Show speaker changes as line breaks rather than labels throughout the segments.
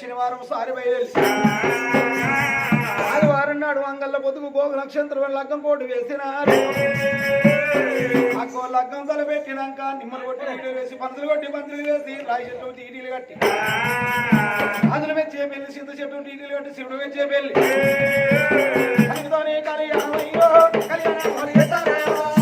శనివారం సారి బయలు ఆదివారం నాడు అంగళ్ళ పొదుగు గోగు నక్షత్రం లగ్గం కోటు వేసినారు. అక్కో లగ్గం తలపెట్టినాక నిమ్మలు కొట్టి నీళ్ళు వేసి పంతులు కొట్టి పంతులు వేసి రాయి చెట్టు టీటీలు కట్టి. అందులో మెచ్చే పెళ్ళి సింధ చెట్టు టీటీలు కట్టి శివుడు మెచ్చే పెళ్ళి. కలిగితోనే కళ్యాణం అయ్యో కళ్యాణం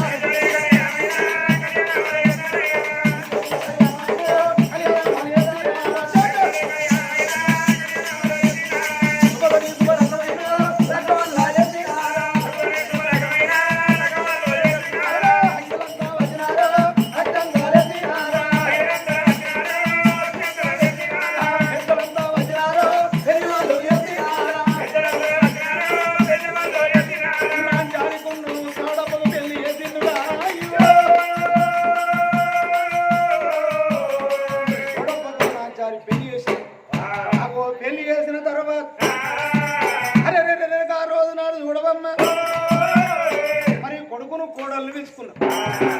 తీసుకున్నా.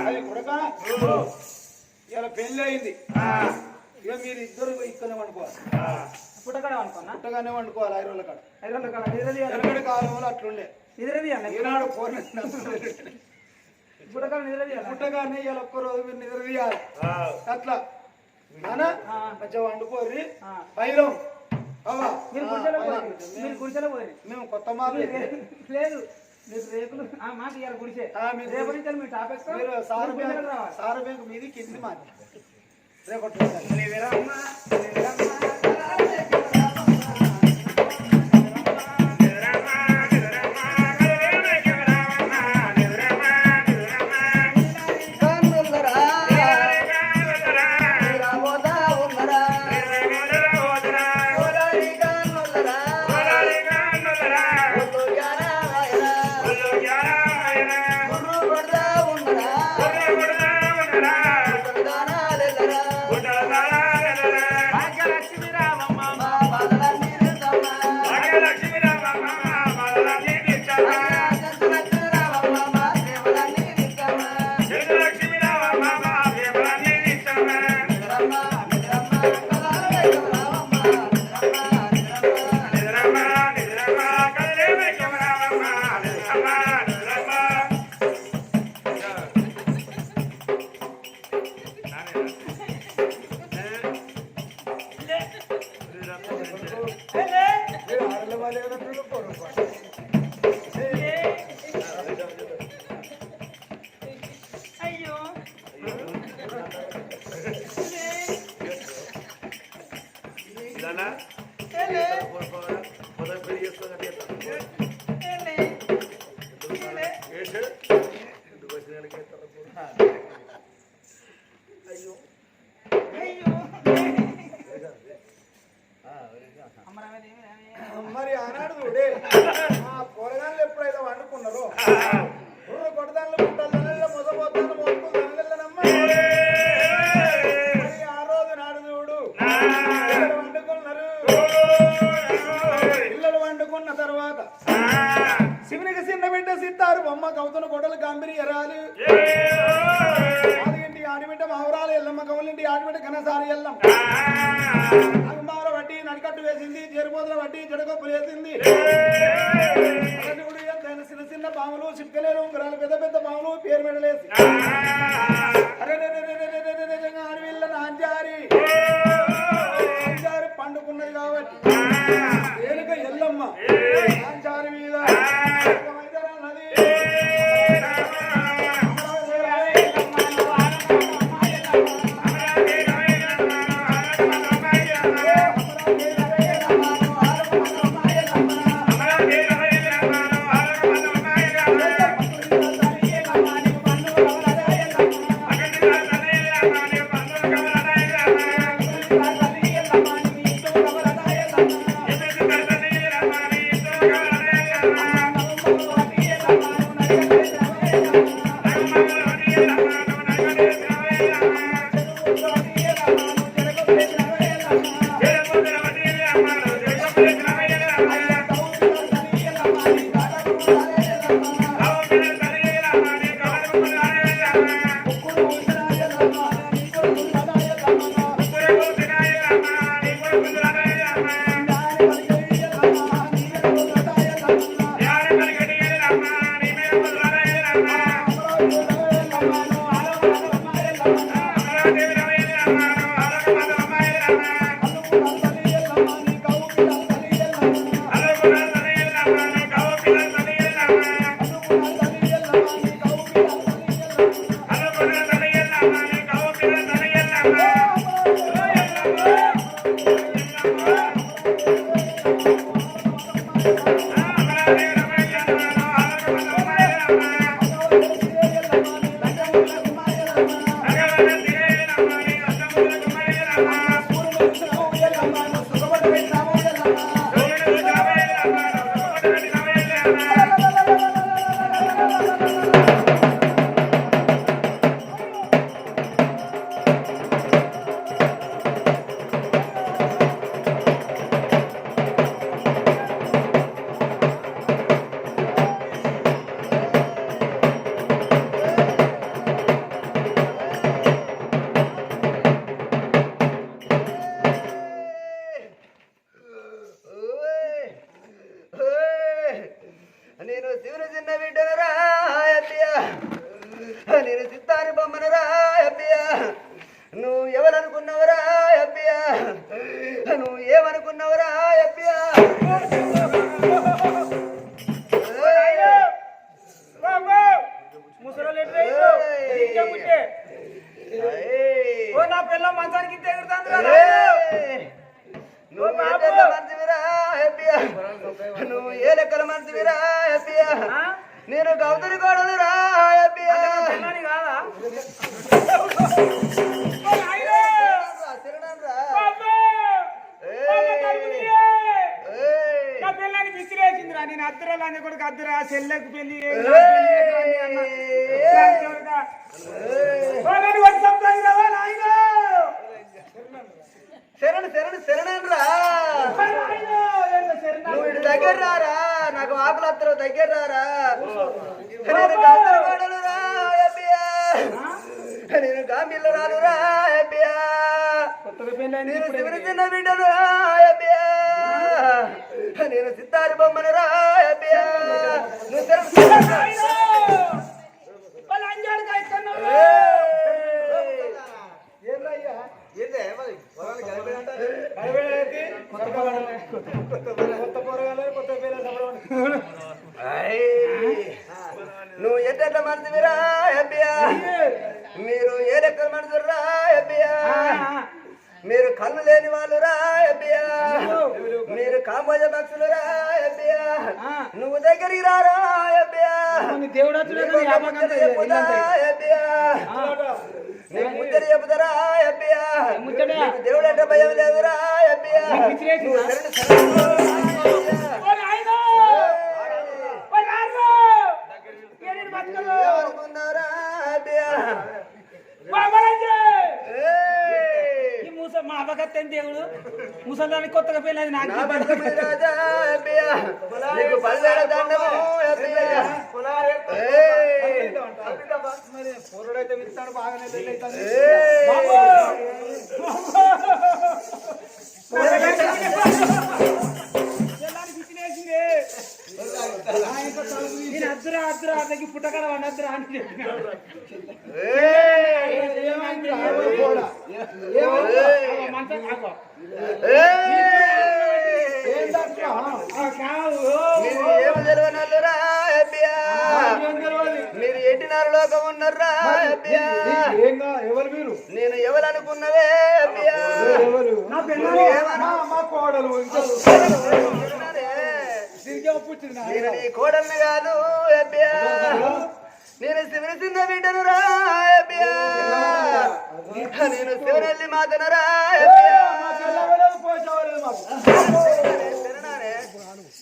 అది కొడక. ఇలా పెళ్ళి అయింది. ఇక మీరు ఇద్దరు ఇక్కడ అనుకోవాలి
పుట్టగానే అనుకున్నా
పుట్టగానే వండుకోవాలి ఐదు రోజుల కాడ.
ఐదు రోజుల కాడ నిద్రది
కాలంలో అట్లుండే.
నిద్రది
ఈనాడు ఫోన్
పుట్టగానే నిద్రది
పుట్టగానే ఇలా ఒక్క రోజు మీరు నిద్రదీయాలి అట్లా. నాన్న
వండుకోరి
పైలం. అవ్వ
మీరు గుడిసెలో పోయి
మేము కొత్త మార్పు
లేదు. మీరు రేకులు మాట మీరు
మీ సార్ బ్యాంక్ సార్ మీది కింది మాట రేపు పాములు చిట్కలేరు ఉంగరాలు పెద్ద పెద్ద పాములు పేరు మెడలేసి వీళ్ళ నాంజారి. నాంజారి పండుకున్నది కాబట్టి. ఏనుక ఎల్లమ్మ. నాంజారి మీద.
Thank you. Thank you. వస్తారు దగ్గర రారా నేను గౌతరి కోడలు రా నేను గామిల్లు రాను రా అబ్బియా
కొత్తగా పెళ్ళి అయింది
నేను. శివుని చిన్న అబ్బియా నేను సితారి బొమ్మను రా అబ్బియా నువ్వు శరణు
నాయనా! వాళ్ళ అంజాడుగా ఇస్తున్నావు.
ఏందయ్యా
ఏందే మరి పొలాలు కలిపేదంటారు
కడివేడేది? కొత్త పొరగాలే. కొత్త పొరగాలే, కొత్త పిల్లలు సంబరం.
నువ్వు ఎట్ట మనసురా అబ్బియా మీరు ఏ మనసురా అబ్బియా
ఆ,
మీరు కళ్ళు లేని వాళ్ళు రా మీరు కాంబోజ భక్తులు రా. నువ్వు దగ్గరికి రారా
దేవుడు
నీకు ముచ్చట? నీకు దేవుడు అంటే భయం లేదురా అబ్బియా
ఈ మూస మా అబగత్తెన్ దేవుడు? ముసలానికి కొత్తగా పెళ్ళి నాకు
నా భర్త
కోడలు
కోడల్ని కాదు నేను శివుని చిన్న బిడ్డను రా నేను శివనెల్లి మాతను రా
మాకు.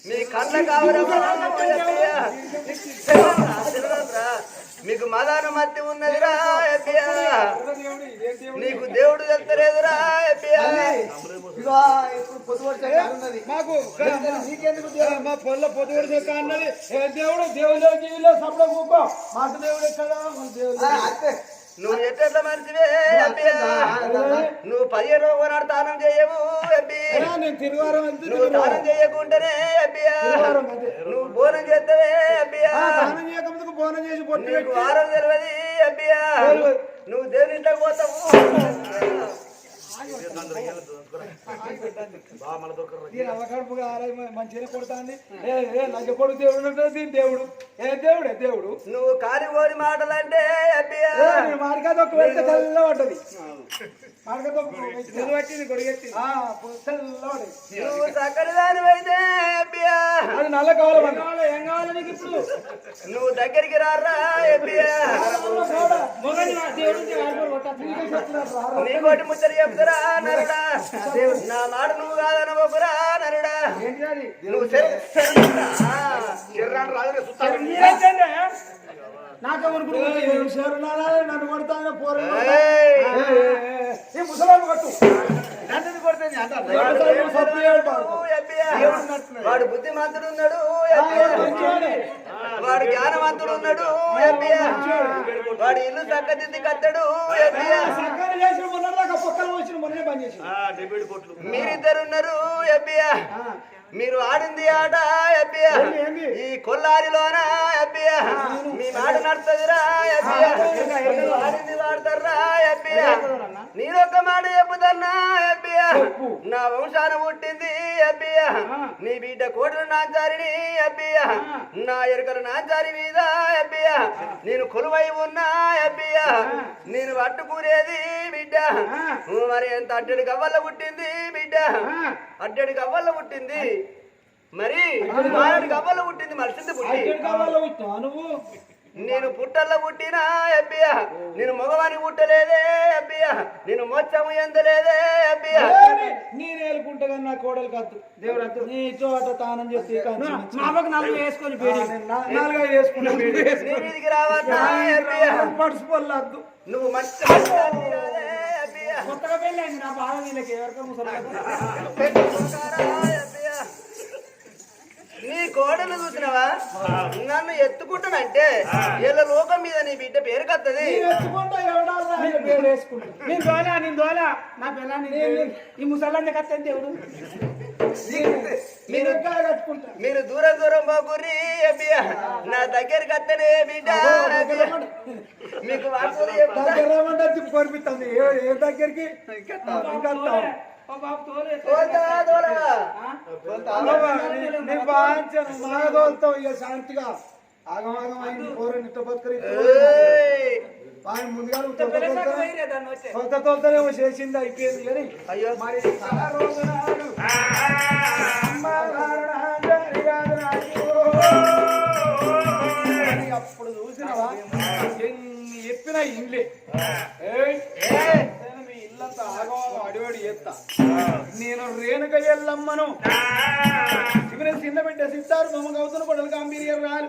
మీ కళ్ళ కావడం మీకు మదాను మత్తి
దేవుడు?
నీకు దేవుడు
అన్నది. మాకు? మా పొల్ల పొద్దుగోడు చెక్క అన్నది. ఏ దేవుడు దేవుడు జీవిలో కూకో మాకు దేవుడు ఎక్కడ? దేవుడు
నువ్వు ఎట్ల మనిషివే నువ్వు పదిహేను రోజులు నాడు దానం చేయవు నువ్వు. దానం చేయకుంటేనే. నువ్వు చేస్తావే
బోనం చేసి పొట్టు
నీకు
పెట్టి.
వారం తెలియదు
తెలియదు.
నువ్వు దేవుని ఇంట్లోకి పోతావు.
అవకడుపుగా మంచిగా కొడుతుంది. లంచ దేవుడు దీని దేవుడు? ఏ దేవుడే దేవుడు?
నువ్వు మాటలంటే అబ్బియా
ఏ, నేను మాడికాయ తొక్కు పెడితే తెల్ల పడ్డది
నువ్వు దగ్గరికి రారా అబ్బియా
మొగని వా- దేవుడికి వాడిపోయి కొట్టచ్చు.
నీ కోటి ముచ్చట చెప్తారా నరుడా నా మాట నువ్వు కాదనబోకురా నరుడా నువ్వు శర- శరణుడా.
ఏ, శరణాలయాలు నన్ను కొడతాను. ఈ ముసలాన్ని కొట్టు. పాడు.
అబ్బియా. వాడు బుద్ధిమంతుడు ఉన్నాడు. వాడు జ్ఞానవంతుడు ఉన్నాడు. వాడు ఇల్లు చక్కదిద్ది కట్టడు. అబ్బియా.
సర్కారు
మీరు ఆడింది ఆట అబ్బియా ఈ కొల్లారిలోన అబ్బియా మీ మాట నడుతుందిరా అబ్బియా ఆడింది వాడతారా అబ్బియా నేనొక్క మాట చెప్పుతన్నా అబ్బియా నా వంశాన పుట్టింది అబ్బియా. నీ బిడ్డ కోటలు నాచారిని అబ్బియా. నా ఎరుకలు నాచారి మీద అబ్బియా. నేను కొలువై ఉన్నా అబ్బియా. నేను పట్టుకునేది బిడ్డ. మరి ఎంత అడ్డడి గవ్వల్ల పుట్టింది బిడ్డ. అడ్డడి గవ్వల్ల పుట్టింది. మరి అవ్వలు పుట్టింది మలిసింది పుట్టి.
నువ్వు?
నేను పుట్టల్లో పుట్టినా అబ్బియా. నేను మగవానికి పుట్టలేదే అబ్బియా. నేను మొచ్చము ఎందలేదే అబ్బియా.
నేను ఏలుకుంటా నా కోడలు కద్దు దేవుడు నీ చోట తానం చేస్తే
మా అవ్వకు నలుగురు వేసుకొని
నాలుగా వేసుకున్నా
నీ మీదికి రావద్దా అబ్బియా.
పడుచుకోలేదు
నువ్వు మంచి కాదే
కొత్తగా పెళ్ళి అయింది నా బాధ వీళ్ళకి ఎవరికో ముసలి
నీ కోడలు చూసినవా? నన్ను ఎత్తుకుంటానంటే వీళ్ళ లోకం మీద నీ బిడ్డ పేరు కత్తది.
ఎత్తుకుంటా ఎవడాలా అని పేరు వేసుకుంటా.
నేను దోలా నేను దోలా. నా పిల్లని ఈ ముసలాన్ని కట్టని దేవుడు.
మీరు
మీరు దూరం దూరం బాబురి నా దగ్గరికి అత్తనే బిడ్డ. మీకు వార్తలు
ఏ దగ్గరికి? శాంతిగా ఆగమాగం అయింది. పోరు నిట్ట బతుకరి! ఆయన ముందుగా కొత్త తోలుతనేమో చేసింది అయిపోయింది కానీ
అయ్యో.
మరి అప్పుడు చూసినవా? ఎన్ని చెప్పిన ఇండ్లే మీ ఇల్లంతా ఆగమాగం అడివాడి చేస్తా. నేను రేణుక ఎల్లమ్మను. శివన చిన్న బిడ్డ సిద్ధారు మమ్మ గౌతన కొడలు గాంభీర్యం రాలు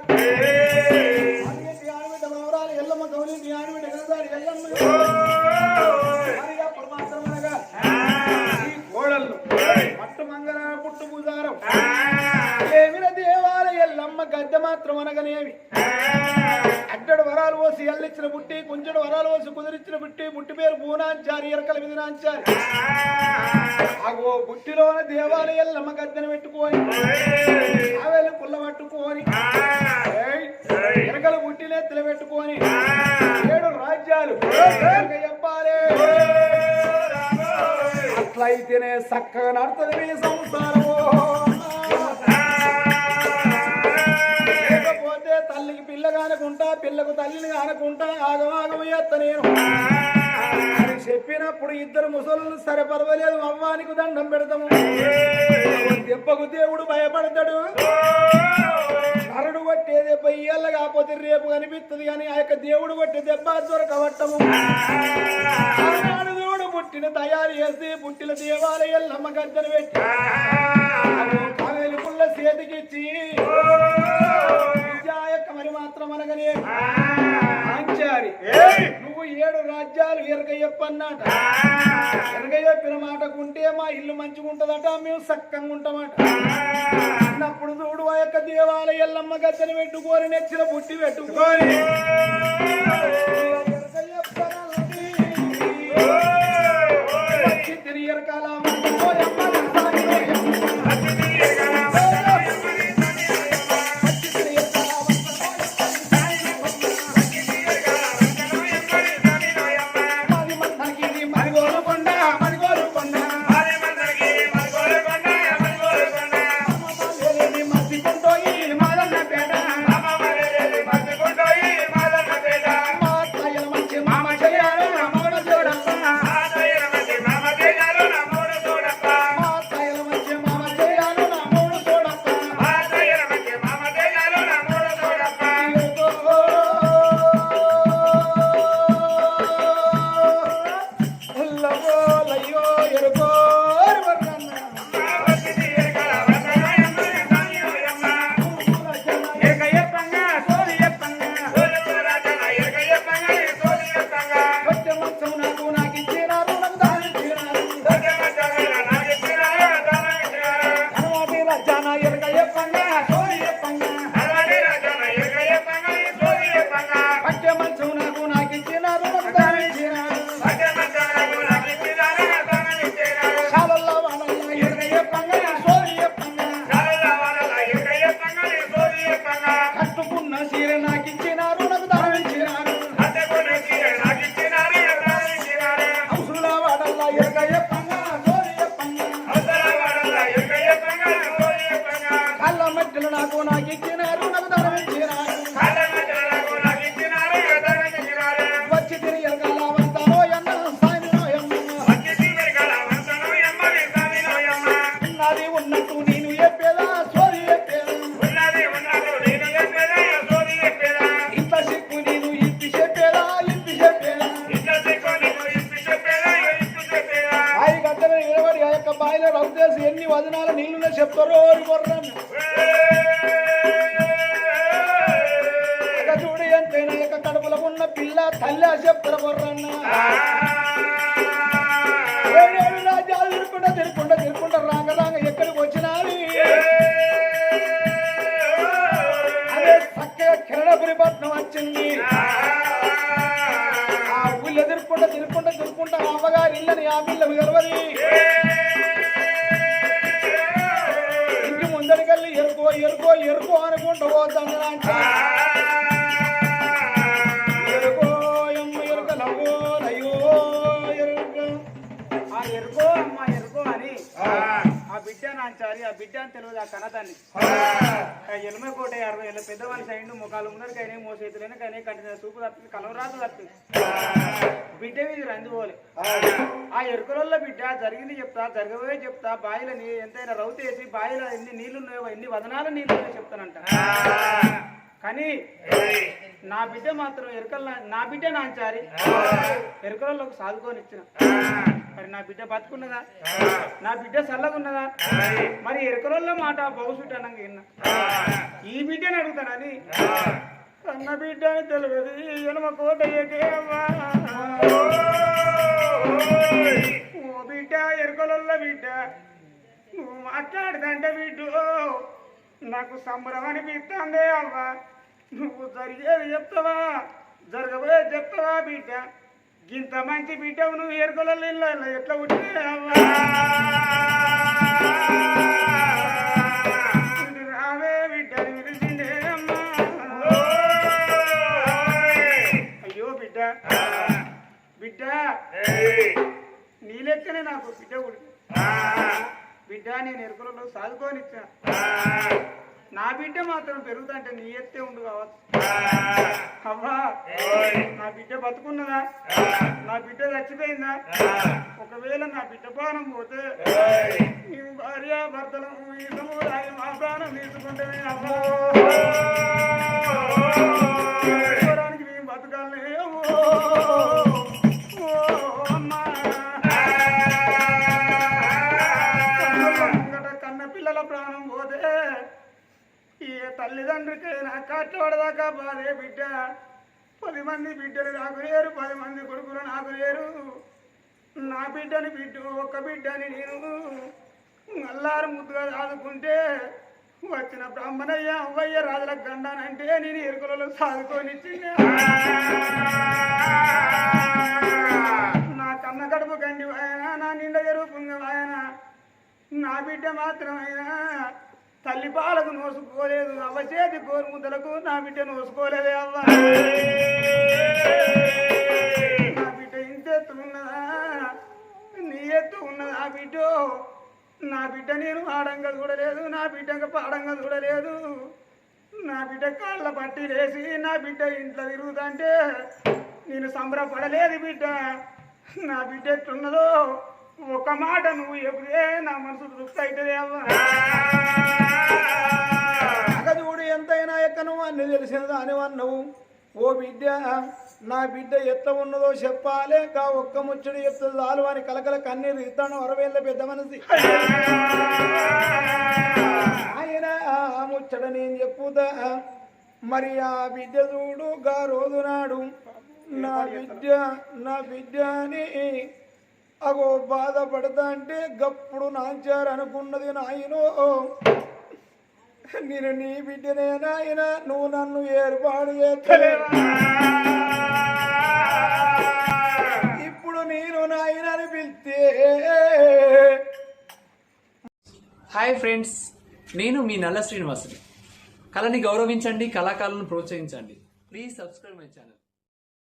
ఆడబిడ్డ మమరాలు ఎల్లమ్మ గౌరీ ఆడబిడ్డ గంధారు ఎల్లమ్మ ఈ కోడళ్ళు. పట్టు మంగళ పుట్టు పూజారం. దేవాలయ గద్దె మాత్రం అనగనేవి అడ్డడు వరాలు పోసి ఎల్లిచ్చిన బుట్టి కుంచెడు వరాలు పోసి కుదిరిచ్చిన బుట్టి బుట్టి పేరు పూనాంచారి ఎరకల విధినాంచారి. అగో బుట్టిలోన దేవాలయాలు ఎల్లమ్మ గద్దెను పెట్టుకొని ఆవేలు పుల్ల పట్టుకొని ఎరకల బుట్టినెత్తులు పెట్టుకొని ఏడు రాజ్యాలు చెప్పాలి. అట్లయితేనే చక్కగా నడుతుంది మీ సంసారము. పిల్ల కానుకుంటా పిల్లకు తల్లిని కానుకుంటా ఆగమాగం ఎత్త నేను. అని చెప్పినప్పుడు ఇద్దరు ముసలు సరే పర్వాలేదు అవ్వానికి దండం పెడతాము. దెబ్బకు దేవుడు భయపడతాడు. నరుడు కొట్టే దెబ్బ ఇయ్యాల కాకపోతే రేపు కనిపిస్తుంది కానీ ఆ యొక్క దేవుడు కొట్టే దెబ్బ దొరకవట్టము దేవుడు పుట్టిన తయారు చేసి పుట్టిన దేవాలయాలు గద్దెను పెట్టి. కావేలి పుల్ల చేతికిచ్చి అనగానే ఆంచారి నువ్వు ఏడు రాజ్యాలు ఎరగ చెప్పన్నట ఎరగ చెప్పిన మాటకుంటే మా ఇల్లు మంచిగుంటదట మేము సక్కంగా ఉంటామట అన్నప్పుడు చూడు ఆ యొక్క దేవాలయ ఎల్లమ్మ గద్దెని పెట్టుకొని నెచ్చిన బుట్టి పెట్టుకొని. వచ్చి తిరిగి ఎరకాల అమ్మగారి ఇల్లని ఆ పిల్లకు
కనదాన్ని ఎలుమ కోట అరవై ఏళ్ళ పెద్దవాళ్ళ సైడ్ ముఖాలు ముందరికైనా మోసేతులైనా కానీ కంటి చూపు తప్పింది కలవరాదు తప్పింది. బిడ్డ మీద రంది పోలే. ఆ. ఎరుకలలో బిడ్డ జరిగింది చెప్తా జరగబోయే చెప్తా బావిలో నీ ఎంతైనా రౌతు వేసి బావిలో ఎన్ని నీళ్ళు ఉన్నాయో ఎన్ని వదనాల ఉన్నాయో చెప్తానంట. కానీ నా బిడ్డ మాత్రం ఎరుకల నా బిడ్డ నాంచారి ఎరుకలలోకి సాదుకొని ఇచ్చిన. మరి నా బిడ్డ బతుకున్నదా? నా బిడ్డ చల్లగున్నదా? మరి ఎరుకలలో మాట బహుశుట్ అనంగా విన్నా. ఈ బిడ్డని అడుగుతానని అన్న బిడ్డ అని తెలియదు ఎనమ కోట ఓ బిడ్డ ఎరుకలలో బిడ్డ. నువ్వు మాట్లాడుదంటే బిడ్డు నాకు సంబరం అనిపిస్తుంది అవ్వా. నువ్వు జరిగేవి చెప్తావా? జరగబోయే చెప్తావా బిడ్డ? ఇంత మంచి బిడ్డ నువ్వు ఎరుకలలో ఇళ్ళ ఎట్లా ఉంటే రావే బిడ్డ అని అమ్మా. అయ్యో బిడ్డ. బిడ్డ నీ లెక్కనే నాకు బిడ్డ కూడా బిడ్డ నేను ఎరుకలలో సాధుకోనిచ్చా నా బిడ్డ మాత్రం పెరుగుతుంటే నీ ఎత్తే ఉండు కావచ్చు అవ్వా నా బిడ్డ బతుకున్నదా? నా బిడ్డ చచ్చిపోయిందా? ఒకవేళ నా బిడ్డ ప్రాణం పోతే నీవు భార్య భర్తలు ఈ సముదాయం మా ప్రాణం తీసుకుంటే అవ్వా. తీసుకోవడానికి మేము బతకాలే తల్లిదండ్రికైనా కట్టబడదాకా బాధే బిడ్డ. పది మంది బిడ్డలు నాకు లేరు పది మంది కొడుకులు నాకు లేరు. నా బిడ్డని బిడ్డ ఒక్క బిడ్డని నేను. అల్లారు ముద్దుగా సాదుకుంటే వచ్చిన బ్రాహ్మణయ్య అవ్వయ్య రాజుల గండానంటే నేను ఎరుకులలో సాదుకొని నా కన్న కడుపు గండి నా నిండ ఎరుపు ఆయన నా బిడ్డ మాత్రమైనా? తల్లి పాలకు నోసుకోలేదు అవ్వ చేతి కోరుముద్దలకు నా బిడ్డ నోసుకోలేదే అవ్వ. నా బిడ్డ ఇంత ఉన్నదా? నీ ఎత్తు ఉన్నదా బిడ్డ? నా బిడ్డ నేను ఆడంగా చూడలేదు నా బిడ్డగా పాడంగా చూడలేదు. నా బిడ్డ కాళ్ళ పట్టి వేసి నా బిడ్డ ఇంట్లో తిరుగుతుంటే నేను సంబరపడలేదు బిడ్డ. నా బిడ్డ ఎట్లున్నదో? ఒక మాట నువ్వు ఎప్పుడే నా మనసు తృప్తి అవుతుంది అవ్వ.
ఎంతైనా ఎక్కను? అన్ని తెలిసిన దాని అన్నవు ఓ బిడ్డ నా బిడ్డ ఎట్లా ఉన్నదో చెప్పాలే. కా ఒక్క ముచ్చడి ఎత్తు చాలు అని కలకల కన్నీరు ఇస్తాను అరవేళ్ళ పెద్ద మనసి. ఆయన ఆ ముచ్చట నేను చెప్పుదా మరి ఆ బిడ్డ చూడు గా రోజు నాడు నా బిడ్డ నా బిడ్డ అని అగో బాధపడతా అంటే గప్పుడు నాంచారు అనుకున్నది నాయనో. నేను నీ బిడ్డనే నాయన నువ్వు నన్ను ఏర్పాటు చేస్తలేవు ఇప్పుడు నేను నాయన అని పిలిస్తే.
హాయ్ ఫ్రెండ్స్ నేను మీ నల్ల శ్రీనివాసుని. కళని గౌరవించండి కళాకారులను ప్రోత్సహించండి. Please subscribe my channel.